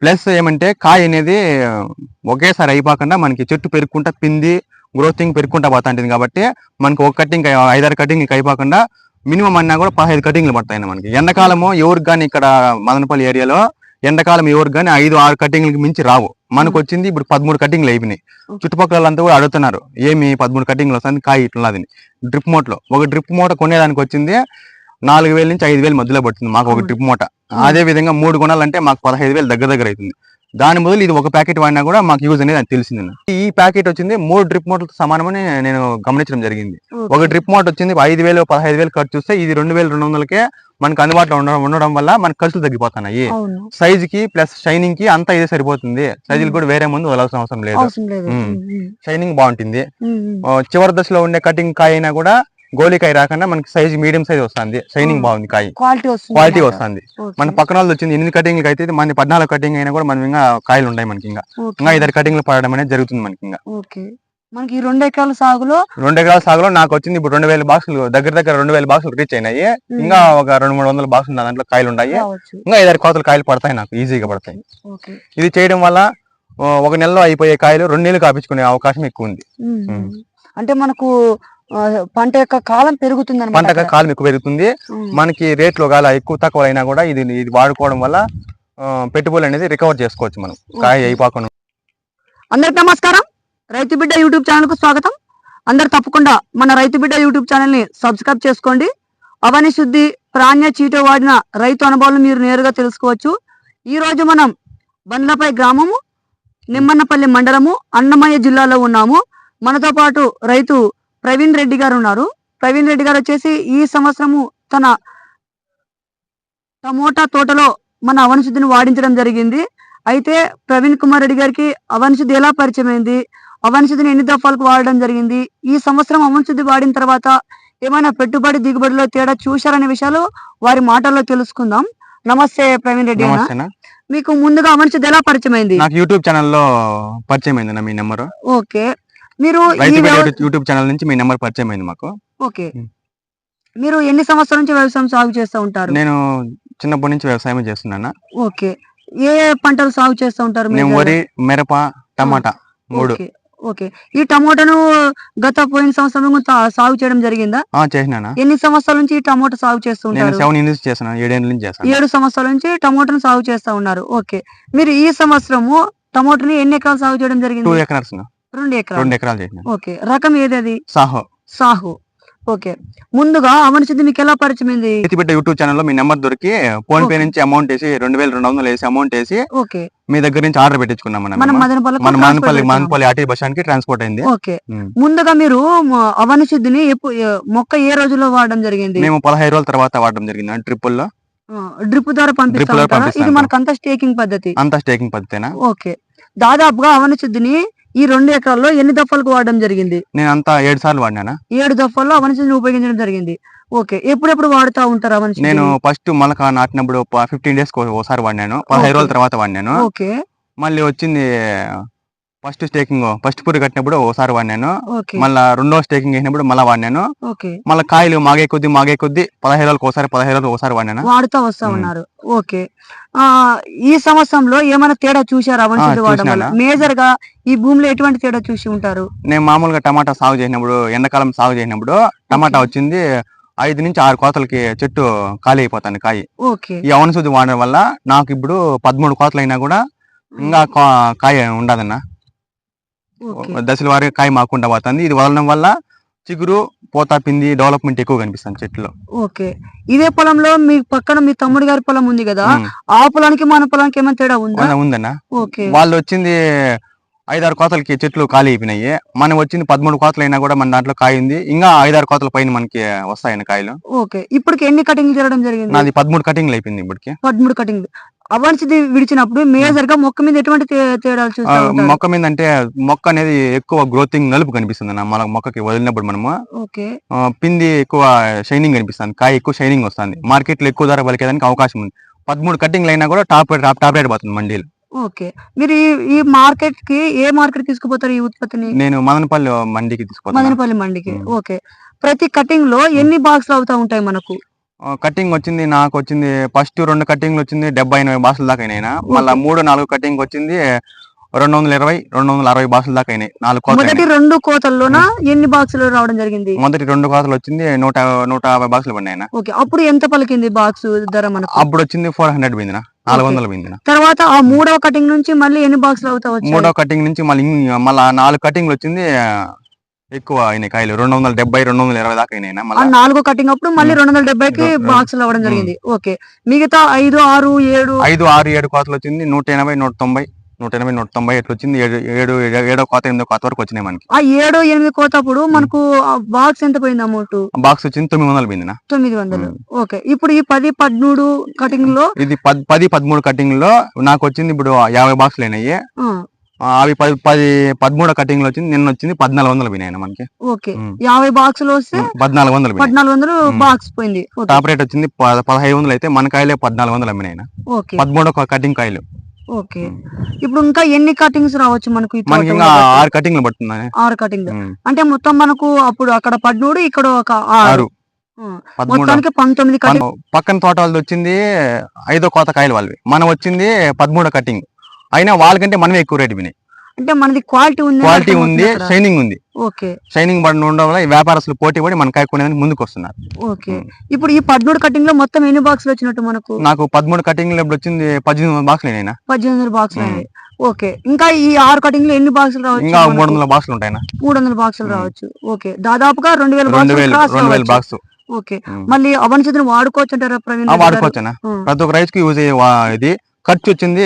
Plus ఏమంటే కాయ అనేది ఒకేసారి అయిపోకుండా మనకి చెట్టు పెరుక్కుంటా పిండి గ్రోతింగ్ పెరుక్కుంటా పోతా ఉంటుంది కాబట్టి మనకి ఒక కటింగ్ ఐదారు కటింగ్ అయిపోకుండా మినిమం అన్నా కూడా పదహైదు కటింగ్లు పడతాయి మనకి. ఎండాకాలము ఎవరికి కానీ ఇక్కడ మదనపల్లి ఏరియాలో ఎండాకాలం ఎవరికి కానీ ఐదు ఆరు కటింగ్లకి మించి రావు. మనకు వచ్చింది ఇప్పుడు పదమూడు కటింగ్లు అయిపోయినాయి. చుట్టుపక్కల అంతా కూడా అడుగుతున్నారు ఏమి పదమూడు కటింగ్లు వస్తుంది కాయ ఇట్లా డ్రిప్ మోటలో. ఒక డ్రిప్ మూట కొనేదానికి వచ్చింది నాలుగు వేల నుంచి ఐదు వేలు మధ్యలో పడుతుంది మాకు ఒక. డ్రిప్ మూట. అదే విధంగా మూడు కొనాలంటే మాకు పదహైదు వేలు దగ్గర దగ్గర అవుతుంది. దాని బదులు ఇది ఒక ప్యాకెట్ వాడినా కూడా మాకు యూజ్ అనేది తెలిసింది. ఈ ప్యాకెట్ వచ్చింది మూడు డ్రిప్ మూటలతో సమానమని నేను గమనించడం జరిగింది. ఒక డ్రిప్ మోట వచ్చింది ఐదు వేలు పదహైదు వేలు ఖర్చు చూస్తే ఇది రెండు వేల రెండు వందలకే మనకు అందుబాటులో ఉండడం ఉండడం వల్ల మనకు ఖర్చులు తగ్గిపోతున్నాయి. సైజ్కి ప్లస్ షైనింగ్కి అంతా ఇదే సరిపోతుంది. సైజులు కూడా వేరే ముందు వదలాల్సిన అవసరం లేదు. షైనింగ్ బాగుంటుంది. చివరి దశలో ఉండే కటింగ్ కాయ అయినా కూడా గోలికాయ రాకుండా మనకి సైజ్ మీడియం సైజ్ వస్తుంది. షైనింగ్. బాగుంది కాయ. క్వాలిటీ వస్తుంది మన పక్కన వాళ్ళు వచ్చింది ఎనిమిది కటింగ్లు అయితే మన పద్నాలుగు కటింగ్ అయినా కూడా మనం ఇంకా కాయలు ఉన్నాయి మనకి ఇంకా. ఇంకా ఇద్దరు కటింగ్లు పడడం అనేది జరుగుతుంది మనకి ఇంకా. మనకి ఈ రెండు ఎకరాల సాగులో రెండు ఎకరాల సాగులో నాకు వచ్చింది ఇప్పుడు రెండు వేల బాక్సులు దగ్గర దగ్గర రెండు వేల బాక్సులు రీచ్ అయినాయి. ఉమ్, ఇంకా ఒక రెండు మూడు వందల బాక్సులు నా దాంట్లో కాయలు ఉన్నాయి ఇంకా ఐదారు కోతలు కాయలు పడతాయి నాకు ఈజీగా పడతాయి. ఇది చేయడం వల్ల ఒక నెలలో అయిపోయే కాయలు రెండు నెలలు కాపించుకునే అవకాశం ఎక్కువ ఉంది. ఉమ్. ఉమ్. అంటే మనకు పంట యొక్క కాలం పెరుగుతుంది అనమాట పంటగా కాలం ఎక్కువ పెరుగుతుంది. మనకి రేట్లు ఒకవేళ ఎక్కువ తక్కువ అయినా కూడా ఇది ఇది వాడుకోవడం వల్ల పెట్టుబడులు అనేది రికవర్ చేసుకోవచ్చు మనం. కాయ. అయిపోకుండా. అందరికి నమస్కారం. రైతు బిడ్డ యూట్యూబ్ ఛానల్కు స్వాగతం. అందరు తప్పకుండా మన రైతు బిడ్డ యూట్యూబ్ ఛానల్ని సబ్స్క్రైబ్ చేసుకోండి. అవని శుద్ధి ప్రాణ్య చీటో వాడిన రైతు అనుభవాలు మీరు నేరుగా తెలుసుకోవచ్చు. ఈ రోజు మనం బండ్లపై గ్రామము నిమ్మన్నపల్లి మండలము అన్నమయ్య జిల్లాలో ఉన్నాము. మనతో పాటు రైతు ప్రవీణ్ రెడ్డి గారు ఉన్నారు. ప్రవీణ్ రెడ్డి గారు వచ్చేసి ఈ సంవత్సరము తన టమోటా తోటలో మన అవనశుద్ధిని వాడించడం జరిగింది. అయితే ప్రవీణ్ కుమార్ రెడ్డి గారికి అవనశుద్ధి ఎలా పరిచయం అయింది అవనశుద్ధిని ఎన్ని దఫాలకు వాడడం జరిగింది? ఈ సంవత్సరం అవనశుద్ధి వాడిన తర్వాత ఏమైనా పెట్టుబడి దిగుబడిలో తేడా చూశారనే విషయాలు వారి మాటల్లో తెలుసుకుందాం. నమస్తే ప్రవీణ్ రెడ్డి మీకు ముందుగా అవనశుద్ధి ఎలా పరిచయం అయింది నాకు యూట్యూబ్ ఛానల్లో పరిచయం అయింది మీ నెంబర్. ఓకే. మీరు యూట్యూబ్ ఛానల్ నుంచి మీ నెంబర్ పరిచయం అయింది మాకు. ఓకే. మీరు ఎన్ని సంవత్సరాల నుంచి వ్యవసాయం సాగు చేస్తూ ఉంటారు? నేను చిన్నప్పటి నుంచి వ్యవసాయం చేస్తున్నాను ఓకే. ఏ ఏ పంటలు సాగు చేస్తూ ఉంటారు మీరు? వరి మిరప టమాటా మూడు. ఓకే ఈ టమోటాను గత పోయిన సంవత్సరం సాగు చేయడం జరిగిందా? ఆ చేసినానా ఎన్ని సంవత్సరాల నుంచి ఈ టమోటా సాగు చేస్తూ ఉంటారు? ఏడు సంవత్సరాల నుంచి టమోటాను సాగు చేస్తా ఉన్నారు. ఓకే. మీరు ఈ సంవత్సరము టమోటాని ఎన్ని ఎకరాలు సాగు చేయడం జరిగింది? రెండు ఎకరాలు. రెండు ఎకరాలు చేసిన. ఓకే. రకం ఏది అది? సాహో. సాహు. ఓకే. ముందుగా అవనశుద్ధి మీకు ఎలా పరిచయమైంది బిడ్డ యూట్యూబ్ ఛానల్లో మీ నెంబర్ దొరికి ఫోన్ పే. నుంచి అమౌంట్ వేసి రెండు వేల రెండు వందలు వేసి అమౌంట్ వేసి ఓకే. మీ దగ్గర నుంచి ఆర్డర్ పెట్టించుకున్నాం మనం మనం మదనపల్లి మదనపల్లి ఆర్టీ బస్ స్టాండ్కి ట్రాన్స్పోర్ట్ అయింది. ఓకే. ముందుగా మీరు ఎప్పు ఎ- మొక్క ఏ రోజుల్లో వాడడం జరిగింది? మేము పదహైదు రోజుల తర్వాత వాడడం జరిగింది. ట్రిపుల్లో డ్రిప్ ద్వారా పంపిస్తా? ఇది పంపిస్తాం. మనకంతా స్టేకింగ్ పద్ధతి. అంతా స్టేకింగ్ పద్ధతేనా? ఓకే. దాదాపుగా అవనశుద్ధిని ఈ రెండు ఎకరాల్లో ఎన్ని దఫాలకు వాడడం జరిగింది? నేను అంతా ఏడు సార్లు వాడినానా? ఏడు దఫాల్లో అవనశుద్ధిని ఉపయోగించడం జరిగింది. ఓకే. ఎప్పుడెప్పుడు వాడుతా ఉంటారు నేను ఫస్ట్ మొలక నాటినప్పుడు ఫిఫ్టీన్ డేస్ ఒకసారి వాడినాను. పదహైదు. రోజుల తర్వాత వాడినాను. ఓకే. మళ్ళీ వచ్చింది ఫస్ట్ స్టేకింగ్ ఫస్ట్ పూరి కట్టినప్పుడు ఒకసారి వాడినాను. మళ్ళీ రెండో స్టేకింగ్ వేసినప్పుడు మళ్ళీ వాడినాను. మళ్ళీ కాయలు మాగే కొద్ది మాగే కొద్ది పదహైదు రోజులకు ఒకసారి పదహైదు రోజులకు ఒకసారి వాడినాను. వాడుతా వస్తా. ఉన్నారు. ఓకే. ఆ ఈ సంవత్సరంలో ఏమైనా తేడా వాడడం చూశానా? మేజర్గా ఈ భూమిలో ఎటువంటి తేడా చూసి ఉంటారు? నేను మామూలుగా టమాటా సాగు చేసినప్పుడు ఎండాకాలం సాగు చేసినప్పుడు టమాటా. వచ్చింది ఐదు నుంచి ఆరు కోతలకి చెట్టు ఖాళీ అయిపోతాను కాయ. ఈ అవనశుద్ధి వాడడం వల్ల నాకు ఇప్పుడు పదమూడు కోతలు అయినా కూడా ఇంకా కాయ ఉండదన్న. దశల వారి కాయ మాకుండా పోతుంది. ఇది వదలడం వల్ల చిగురు పోతా పిండి డెవలప్మెంట్ ఎక్కువ కనిపిస్తుంది చెట్టులో. ఓకే. ఇదే పొలంలో మీ పక్కన మీ తమ్ముడు గారి పొలం ఉంది కదా. ఆ పొలానికి మన పొలానికి ఏమైనా తేడా ఉందా? ఉంద- ఉందన్న? ఓకే. వాళ్ళు వచ్చింది ఐదారు కోతలకి చెట్లు ఖాళీ అయిపోయినాయి. మనం వచ్చింది పదమూడు కోతలు అయినా కూడా మన దాంట్లో కాయ ఉంది. ఇంకా ఐదారు కోతల పైన మనకి వస్తాయన్న కాయలు. ఓకే. ఇప్పటికి ఎన్ని కటింగ్ చేయడం జరిగింది? నాది పదమూడు కటింగ్లు అయిపోయింది ఇప్పటికి. పదమూడు కటింగ్ అవాన్సిది విడిచినప్పుడు మేజర్గా మొక్క మీద ఎటువంటి తేడాలు చూస్తా మొక్క మీద అంటే మొక్క అనేది ఎక్కువ గ్రోతింగ్ నలుపు కనిపిస్తుంది అన్న. మన మొక్కకి వదిలినప్పుడు మనము పిండి ఎక్కువ షైనింగ్ కనిపిస్తుంది. కాయ ఎక్కువ షైనింగ్ వస్తుంది. మార్కెట్లో ఎక్కువ ధర పలికేదానికి అవకాశం ఉంది. పదమూడు కటింగ్లు అయినా కూడా టాప్ టాప్ టాప్ రేట్ పోతుంది మండీలు. ఓకే. మీరు ఈ మార్కెట్కి ఏ మార్కెట్ తీసుకుపోతారు ఈ ఉత్పత్తిని? నేను మదనపల్లి మండికి తీసుకుపోతాను మదనపల్లి మండికి. ఉం. ఓకే. ప్రతి కటింగ్లో ఎన్ని బాక్స్ అవుతా ఉంటాయి మనకు? కటింగ్ వచ్చింది నాకు వచ్చింది ఫస్ట్ రెండు కటింగ్లు వచ్చింది డెబ్బై ఎనభై బాసుల దాకా అయినాయి మళ్ళీ మూడు నాలుగు కటింగ్ వచ్చింది రెండు వందల ఇరవై రెండు వందల అరవై బాసుల దాకా అయినాయి. నాలుగు మొదటి. రెండు కోతల్లోన? ఎన్ని బాక్సులు రావడం జరిగింది? మొదటి రెండు కోతలు వచ్చింది నూట నూట యాభై బాక్సులు పడినాయి ఓకే. అప్పుడు ఎంత పలికింది బాక్స్ ధర మనకు? అప్పుడు వచ్చింది ఫోర్ హండ్రెడ్ పోయిందిన నాలుగు వందలు పోయిందిన. తర్వాత ఆ మూడవ కటింగ్ నుంచి మళ్ళీ ఎన్ని బాక్సులు అవుతా వచ్చాయి? మూడో కటింగ్ నుంచి మళ్ళీ మళ్ళా నాలుగు కటింగ్లు వచ్చింది ఎక్కువ అయినాయి కాయలు. రెండు వందల డెబ్బై రెండు వందల ఇరవై దాకా అయినాయి నాలుగో కటింగ్ అప్పుడు మళ్ళీ రెండు వందల డెబ్బైకి బాక్సులు అవ్వడం జరిగింది. ఓకే. మిగతా ఐదు ఆరు ఏడు. ఐదు ఆరు ఏడు కోతలు వచ్చింది. నూట ఎనభై నూట తొంభై నూట ఎనభై నూట తొంభై ఎట్లా వచ్చింది. ఏడు ఏడు ఏడో కోత ఎనిమిదో కోత వరకు వచ్చినాయి మనకి. ఆ ఏడు ఎనిమిది కోతప్పుడు మనకు బాక్స్ ఎంత పోయింది అమౌంట్ బాక్స్ వచ్చింది తొమ్మిది వందలు పోయిందిన తొమ్మిది వందలు. ఓకే. ఇప్పుడు ఈ పది పదమూడు కటింగ్లో ఇది పది పది పదమూడు కటింగ్లో నాకు వచ్చింది ఇప్పుడు యాభై బాక్సులు అయినాయి. అవి పది పది పదమూడు కటింగ్ వచ్చింది. నిన్న వచ్చింది పద్నాలుగు వందలు పోయినాయి మనకి. ఓకే. యాభై బాక్సులు వస్తే పద్నాలుగు వందలు పద్నాలుగు వందలు. బాక్స్ పోయింది. టాప్ రేట్ వచ్చింది పదహైదు వందలు అయితే మన కాయలే పద్నాలుగు వందలు అమ్మినాయి ఓకే. పదమూడు కటింగ్ కాయలు. ఓకే. ఇప్పుడు ఇంకా ఎన్ని కటింగ్స్ రావచ్చు మనకు మనకి ఇంకా? ఆరు కటింగ్లు పడుతుంది ఆరు కటింగ్ అంటే మొత్తం మనకు అప్పుడు అక్కడ పద్మూడు ఇక్కడ ఒక ఆరు. మొత్తానికి పంతొమ్మిది పక్కన తోట వాళ్ళది వచ్చింది ఐదో కోత కాయలు వాళ్ళవి. మనం వచ్చింది పదమూడో కటింగ్ అయినా వాళ్ళకంటే మనమే ఎక్కువ రేటు వినాయి. అంటే మనది క్వాలిటీ ఉంది క్వాలిటీ ఉంది షైనింగ్ ఉంది. ఓకే. షైనింగ్ పడిన ఉండడం వల్ల వ్యాపారస్తులు పోటీ పడి మన కాయ కొనేదానికి ముందుకు వస్తున్నారు. ఓకే. ఇప్పుడు ఈ పద్మూడు కటింగ్లో మొత్తం ఎన్ని బాక్సులు వచ్చినట్టు మనకు? నాకు పదమూడు కటింగ్ ఇప్పుడు వచ్చింది పద్దెనిమిది వందల బాక్సులు అయినా పద్దెనిమిది వందల బాక్సులు. అయినాయి. ఓకే. ఇంకా ఈ ఆరు కటింగ్లో ఎన్ని బాక్సులు రావచ్చు ఇంకా? మూడు వందల బాక్సులు ఉంటాయినా మూడు వందల బాక్సులు. రావచ్చు. ఓకే. దాదాపుగా రెండు వేల రెండు వేలు రెండు వేల. బాక్స్. ఓకే. మళ్ళీ అవనచిత్రం వాడుకోవచ్చు అంటారా ప్రవీణ్ ఉమ్. ప్రతి ఒక్క రైతుకి యూజ్ అయ్యే ఇది. ఖర్చు వచ్చింది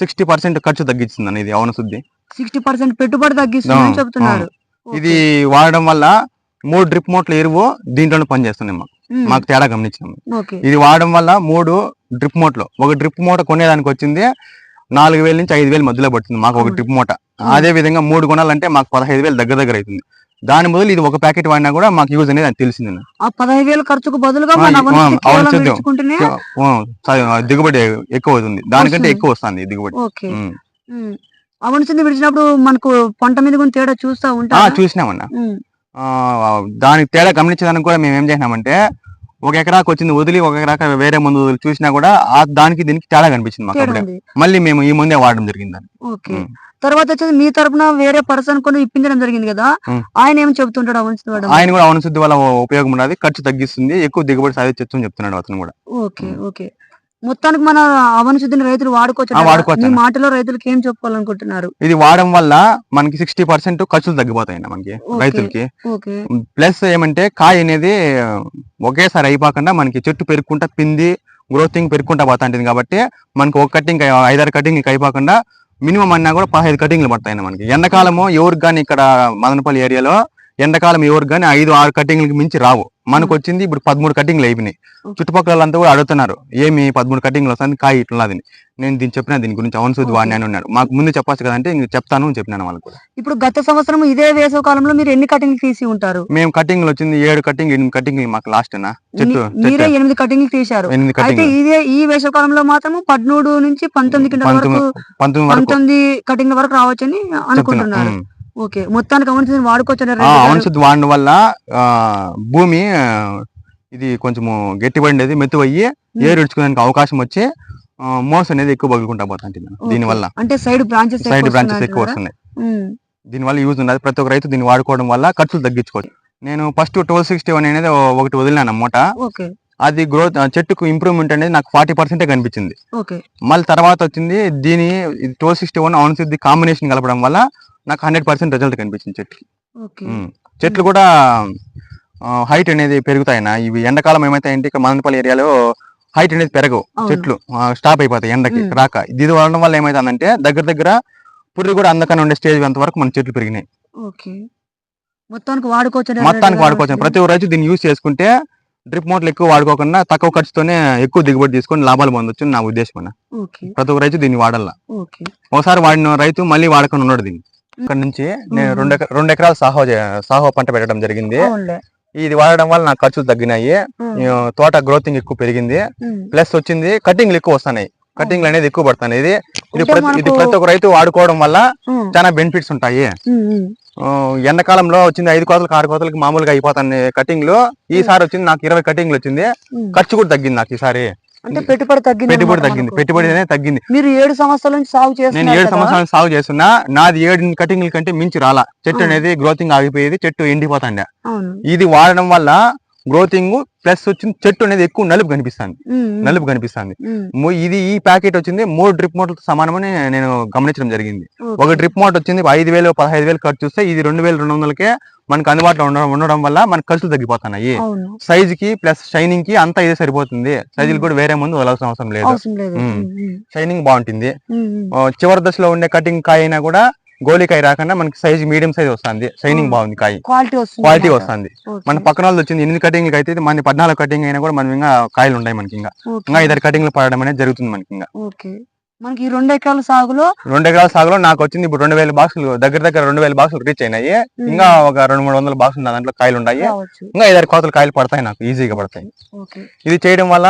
సిక్స్టీ పర్సెంట్ ఖర్చు తగ్గించింది అన్న ఇది అవును శుద్ధి సిక్స్టీ పర్సెంట్ పెట్టుబడి తగ్గిస్తుందని చెప్తున్నారు. ఇది వాడడం వల్ల మూడు డ్రిప్ మోట్ల ఎరువు దీంట్లోనే పనిచేస్తున్నాయి మాకు. తేడా గమనించాము. ఇది వాడడం వల్ల మూడు డ్రిప్ మోట్లు ఒక డ్రిప్ మూట కొనేదానికి వచ్చింది నాలుగు వేల నుంచి ఐదు వేలు మధ్యలో పడుతుంది మాకు ఒక. డ్రిప్ మూట అదే విధంగా మూడు కొనాలంటే మాకు పదహైదు వేలు దగ్గర దగ్గర అవుతుంది. దాని బదులు ఇది ఒక ప్యాకెట్ వాడినా కూడా మాకు యూజ్ అనేది అది తెలిసింది. ఆ పదహైదు వేల ఖర్చుకు బదులుగా దిగుబడి ఎక్కువ అవుతుంది. దానికంటే. ఎక్కువ వస్తుంది దిగుబడి. అవనచింది విడిచినప్పుడు మనకు పంట మీద కూడా తేడా చూస్తా ఉంటా చూసినామన్నా. దానికి తేడా గమనించడానికి కూడా మేము ఏం చేసినామంటే ఒక ఎకరాకు వచ్చింది వదిలి ఒక ఎకరాక వేరే మందు వదిలి చూసినా కూడా ఆ దానికి దీనికి తేడా కనిపించింది మాకు తేడా అప్పుడే. ఉంది. మళ్ళీ మేము ఈ ముందే వాడడం జరిగింది దాన్ని. ఓకే. ఉమ్. తర్వాత వచ్చేసి మీ తరపున వేరే పర్సన్ కొన్ని ఇప్పించడం జరిగింది కదా ఉమ్. ఆయన ఏం చెప్తుంటాడు ఆయన కూడా అవన శుద్ధి వల్ల ఉపయోగం ఉన్నది ఖర్చు తగ్గిస్తుంది ఎక్కువ దిగుబడి సాధించచ్చు అని చెప్తున్నాడు అతను కూడా. Okay okay. మొత్తానికి మన అవన శుద్ధిని రైతులు వాడుకోవచ్చు మీ. మాటలో రైతులకు ఏం చెప్పుకోవాలనుకుంటున్నారు? ఇది వాడడం వల్ల మనకి సిక్స్టీ పర్సెంట్ ఖర్చులు తగ్గిపోతాయి అన్న మనకి. రైతులకి. ప్లస్ ఏమంటే కాయ అనేది ఒకేసారి అయిపోకుండా మనకి చెట్టు పెరుక్కుంటా పింది గ్రోతింగ్ పెరుక్కుంటా పోతా ఉంటుంది కాబట్టి మనకి ఒక కటింగ్ ఐదారు కటింగ్ అయిపోకుండా మినిమం అన్నా కూడా పదహైదు కటింగ్లు పడతాయి మనకి. ఎండాకాలము ఎవరికి కానీ ఇక్కడ మదనపల్లి ఏరియాలో ఎండాకాలం ఎవరికి కానీ ఐదు ఆరు కటింగ్లకి మించి రావు. మనకు వచ్చింది ఇప్పుడు పదమూడు కటింగ్లు అయిపోయినాయి. చుట్టుపక్కల వాళ్ళంతా కూడా అడుగుతున్నారు ఏమి పదమూడు కటింగ్లు వస్తుంది కాయ ఇట్లా నేను దీన్ని చెప్పిన దీని గురించి అవును Okay. వాడిని అని ఉన్నాడు మాకు ముందు చెప్పచ్చు కదంటే ఇంక చెప్తాను అని చెప్పినాను వాళ్ళకి ఇప్పుడు గత సంవత్సరం ఇదే వేసవ కాలంలో మీరు ఎన్ని కటింగ్ తీసి ఉంటారు? మేము కటింగ్లు వచ్చింది ఏడు కటింగ్ ఎనిమిది కటింగ్ మాకు లాస్ట్ చెట్టు మీరే ఎనిమిది కటింగ్ తీశారు. అయితే ఇదే ఈ వేసవ కాలంలో మాత్రం పద్మూడు నుంచి పంతొమ్మిది వరకు పంతొమ్మిది వరకు. కటింగ్ వరకు రావచ్చని చెప్తున్నా. అనుకుంటున్నారు. ఉమ్. ఓకే. మొత్తానికి వాడుకోవచ్చు అవును శుద్ధి వాడడం వల్ల భూమి ఇది కొంచెము గట్టిపడింది మెత్తువయ్యి ఏరు ఇడ్చుకోవడానికి అవకాశం వచ్చి మోస అనేది ఎక్కువ పగులుకుంటా పోతుంది దీని వల్ల అంటే సైడ్ బ్రాంచెస్ సైడ్ బ్రాంచెస్ ఎక్కువ వస్తున్నాయి. దీని వల్ల యూజ్ ఉన్నది. ప్రతి ఒక్క రైతు దీన్ని వాడుకోవడం వల్ల ఖర్చులు తగ్గించుకోవచ్చు. నేను ఫస్ట్ ట్వెల్వ్ సిక్స్టీ వన్ అనేది ఒకటి వదిలినాను అన్నమాట. అది గ్రోత్ చెట్టుకు ఇంప్రూవ్మెంట్ అనేది నాకు ఫార్టీ పర్సెంటే కనిపించింది. మళ్ళీ తర్వాత వచ్చింది దీని ట్వెల్వ్ సిక్స్టీ వన్ అవును కాంబినేషన్ కలపడం వల్ల నాకు హండ్రెడ్ పర్సెంట్ రిజల్ట్ కనిపించింది చెట్టుకి. ఉమ్. చెట్లు కూడా హైట్ అనేది పెరుగుతాయన్న ఇవి ఎండాకాలం ఏమైతాయంటే ఇక్కడ మదనపల్లి ఏరియాలో హైట్ అనేది పెరగవు. చెట్లు స్టాప్ అయిపోతాయి ఎండకి. రాక. ఇది వాడడం వల్ల ఏమైతుందంటే దగ్గర దగ్గర పుర్రి కూడా అందకనే ఉండే స్టేజ్ అంత వరకు మన చెట్లు పెరిగినాయి. మొత్తానికి వాడుకోవచ్చు మొత్తానికి వాడుకోవచ్చు. ప్రతి ఒక్క రైతు దీన్ని యూజ్ చేసుకుంటే డ్రిప్ మోటార్లు ఎక్కువ వాడుకోకుండా తక్కువ ఖర్చుతోనే ఎక్కువ దిగుబడి తీసుకొని లాభాలు పొందొచ్చు నా ఉద్దేశం ప్రతి ఒక్క రైతు దీన్ని వాడాల. ఒకసారి వాడిన రైతు మళ్ళీ వాడకుండా ఉన్నాడు దీన్ని. ఇక్కడ నుంచి నేను. రెండు రెండు ఎకరాలు సాహో సాహో పంట పెట్టడం జరిగింది. ఇది వాడడం వల్ల నాకు ఖర్చులు తగ్గినాయి. తోట గ్రోతింగ్ ఎక్కువ పెరిగింది. ప్లస్ వచ్చింది కటింగ్లు ఎక్కువ వస్తున్నాయి. కటింగ్లు అనేది ఎక్కువ పడుతున్నాయి. ఇది ఇది ఇది ప్రతి ఒక్క రైతు వాడుకోవడం వల్ల చాలా బెనిఫిట్స్ ఉంటాయి. ఎండాకాలంలో వచ్చింది ఐదు కోతలకు ఆరు కోతలకు మామూలుగా అయిపోతాను కటింగ్లో ఈసారి వచ్చింది నాకు ఇరవై కటింగ్లు వచ్చింది. ఖర్చు కూడా తగ్గింది నాకు ఈసారి. అంటే పెట్టుబడి తగ్గింది పెట్టుబడి తగ్గింది. పెట్టుబడి అనేది తగ్గింది మీరు ఏడు సంవత్సరాల నుంచి సాగు నేను చేస్తున్నారు ఏడు కదా? సంవత్సరాలు సాగు చేస్తున్నా నాది ఏడు కటింగ్ల కంటే మించి రాలా చెట్టు. అనేది గ్రోతింగ్ ఆగిపోయేది చెట్టు ఎండిపోతాండే ఇది వాడడం వల్ల గ్రోతింగ్ ప్లస్ వచ్చింది చెట్టు అనేది ఎక్కువ నలుపు కనిపిస్తుంది. నలుపు కనిపిస్తుంది. ఇది ఈ ప్యాకెట్ వచ్చింది మూడు డ్రిప్ మోటార్తో సమానమని నేను గమనించడం జరిగింది. ఒక డ్రిప్ మోటార్ వచ్చింది ఐదు వేలు పదహైదు వేలు ఖర్చు వస్తే ఇది రెండు వేల రెండు వందలకే మనకు అందుబాటులో ఉండడం ఉండడం వల్ల మనకు ఖర్చులు తగ్గిపోతున్నాయి. సైజ్కి ప్లస్ షైనింగ్కి అంతా ఇదే సరిపోతుంది. సైజులు కూడా వేరే ముందు వదలాల్సిన అవసరం లేదు. షైనింగ్ బాగుంటుంది. చివరి దశలో ఉండే కటింగ్ కాయ అయినా కూడా గోలికాయ రాకుండా మనకి సైజ్ మీడియం సైజ్ వస్తుంది. షైనింగ్. బాగుంది కాయ. క్వాలిటీ వస్తుంది క్వాలిటీ. వస్తుంది. మన పక్కన వాళ్ళు వచ్చింది ఎనిమిది కటింగ్ అయితే మన పద్నాలుగు కటింగ్ అయినా కూడా మనం ఇంకా కాయలు ఉన్నాయి మనకి ఇంకా. ఇంకా ఇద్దరు కటింగ్లు పడడం అనేది జరుగుతుంది మనకి ఇంకా. మనకి రెండు ఎకరాల సాగులో రెండు ఎకరాల సాగులో నాకు వచ్చింది ఇప్పుడు రెండు వేల బాక్సులు దగ్గర దగ్గర రెండు వేల బాక్సులు రీచ్ అయినాయి. ఇంకా ఒక రెండు మూడు వందల బాక్సులు నా దాంట్లో కాయలు ఉన్నాయి ఇంకా ఐదారు కోతలు కాయలు పడతాయి నాకు ఈజీగా పడతాయి. ఇది చేయడం వల్ల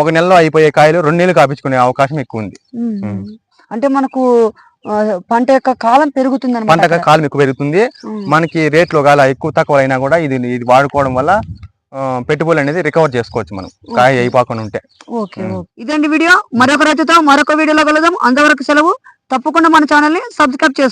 ఒక నెలలో అయిపోయే కాయలు రెండు నెలలు కాపించుకునే అవకాశం ఎక్కువ ఉంది. అంటే మనకు పంట యొక్క కాలం పెరుగుతుంది పంటగా కాలం ఎక్కువ పెరుగుతుంది. మనకి రేట్లు ఒకవేళ ఎక్కువ తక్కువ అయినా కూడా ఇది ఇది వాడుకోవడం వల్ల ఆ, పెట్టుబడులు అనేది రికవర్ చేసుకోవచ్చు మనం కాయ. అయిపోకుండా ఉంటే. ఓకే ఇదండి వీడియో. మరొక రైతుతో మరొక వీడియోలో కలుద్దాం. అంతవరకు సెలవు. తప్పకుండా మన ఛానల్ని సబ్స్క్రైబ్ చేసుకోండి.